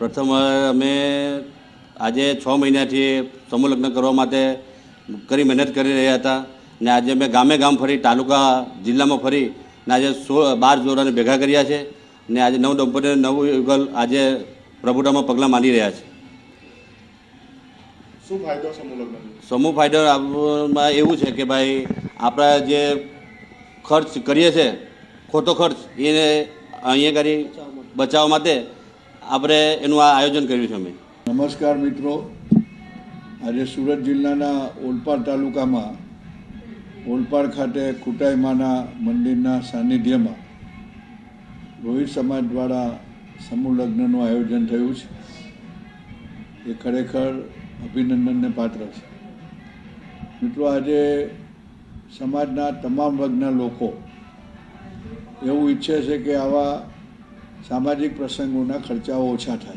પ્રથમ અમે આજે છ મહિનાથી સમૂહ લગ્ન કરવા માટે કરી મહેનત કરી રહ્યા હતા ને આજે અમે ગામે ગામ ફરી તાલુકા જિલ્લામાં ફરી ને આજે સોળ બાર જોડાને ભેગા કર્યા છે ને આજે નવ દંપતીને નવું યુગલ આજે પ્રભુતામાં પગલાં માંડી રહ્યા છે. શું ફાયદો સમૂહ લગ્ન સમૂહ ફાયદો આપવામાં એવું છે કે ભાઈ આપણા જે ખર્ચ કરીએ છીએ ખોટો ખર્ચ એને અહીંયા કરી બચાવવા માટે આપણે એનું આ આયોજન કર્યું છે અમે. નમસ્કાર મિત્રો. આજે સુરત જિલ્લાના ઓલપાડ તાલુકામાં, ઓલપાડ ખાતે ખુટાઈમાના મંદિરના સાનિધ્યમાં રોહિત સમાજ દ્વારા સમૂહ લગ્નનું આયોજન થયું છે. એ ખરેખર અભિનંદનને પાત્ર છે. મિત્રો, આજે સમાજના તમામ વર્ગના લોકો એવું ઈચ્છે છે કે આવા સામાજિક પ્રસંગોના ખર્ચાઓ ઓછા થાય.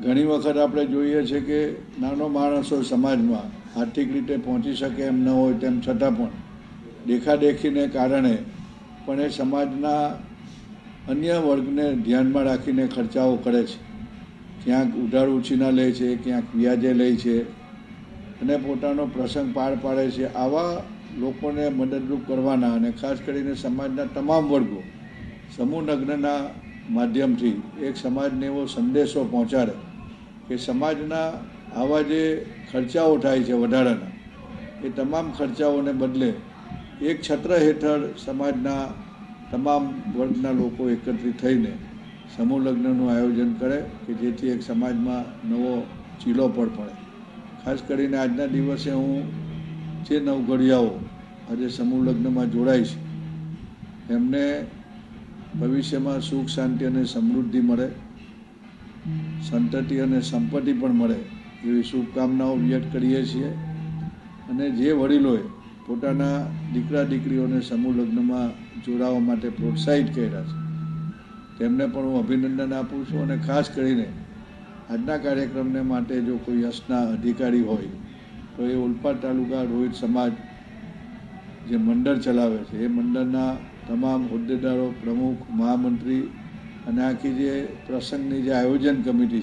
ઘણી વખત આપણે જોઈએ છે કે નાનો માણસ સમાજમાં આર્થિક રીતે પહોંચી શકે એમ ન હોય તેમ છતાં પણ દેખાદેખીને કારણે પણ એ સમાજના અન્ય વર્ગને ધ્યાનમાં રાખીને ખર્ચાઓ કરે છે. ક્યાંક ઉધાર ઉછીના લે છે, ક્યાંક વ્યાજે લે છે અને પોતાનો પ્રસંગ પાર પાડે છે. આવા લોકોને મદદરૂપ કરવાના અને ખાસ કરીને સમાજના તમામ વર્ગો સમૂહ લગ્નના માધ્યમથી એક સમાજને એવો સંદેશો પહોંચાડે કે સમાજના આવા જે ખર્ચાઓ થાય છે વધારાના, એ તમામ ખર્ચાઓને બદલે એક છત્ર હેઠળ સમાજના તમામ વર્ગના લોકો એકત્રિત થઈને સમૂહ લગ્નનું આયોજન કરે કે જેથી એક સમાજમાં નવો ચીલો પણ પડે. ખાસ કરીને આજના દિવસે હું જે નવઘડિયાઓ આજે સમૂહ લગ્નમાં જોડાય છે, એમને ભવિષ્યમાં સુખ, શાંતિ અને સમૃદ્ધિ મળે. સંતતિ અને સંપત્તિ પણ મળે. એવી શુભકામનાઓ વ્યક્ત કરીએ છીએ. અને જે વડીલોએ પોતાના દીકરા, દીકરીઓને સમૂહ લગ્નમાં જોડાવા માટે પ્રોત્સાહિત કર્યા છે. તેમને પણ હું અભિનંદન આપું છું અને ખાસ કરીને આજના કાર્યક્રમને માટે જો કોઈ યશના અધિકારી હોય, તો એ ઓલપાડ તાલુકા રોહિત સમાજ જે મંડળ ચલાવે છે, એ મંડળના તમામ હોદ્દેદારો પ્રમુખ મહામંત્રી અને આખી જે પ્રસંગની જે આયોજન કમિટી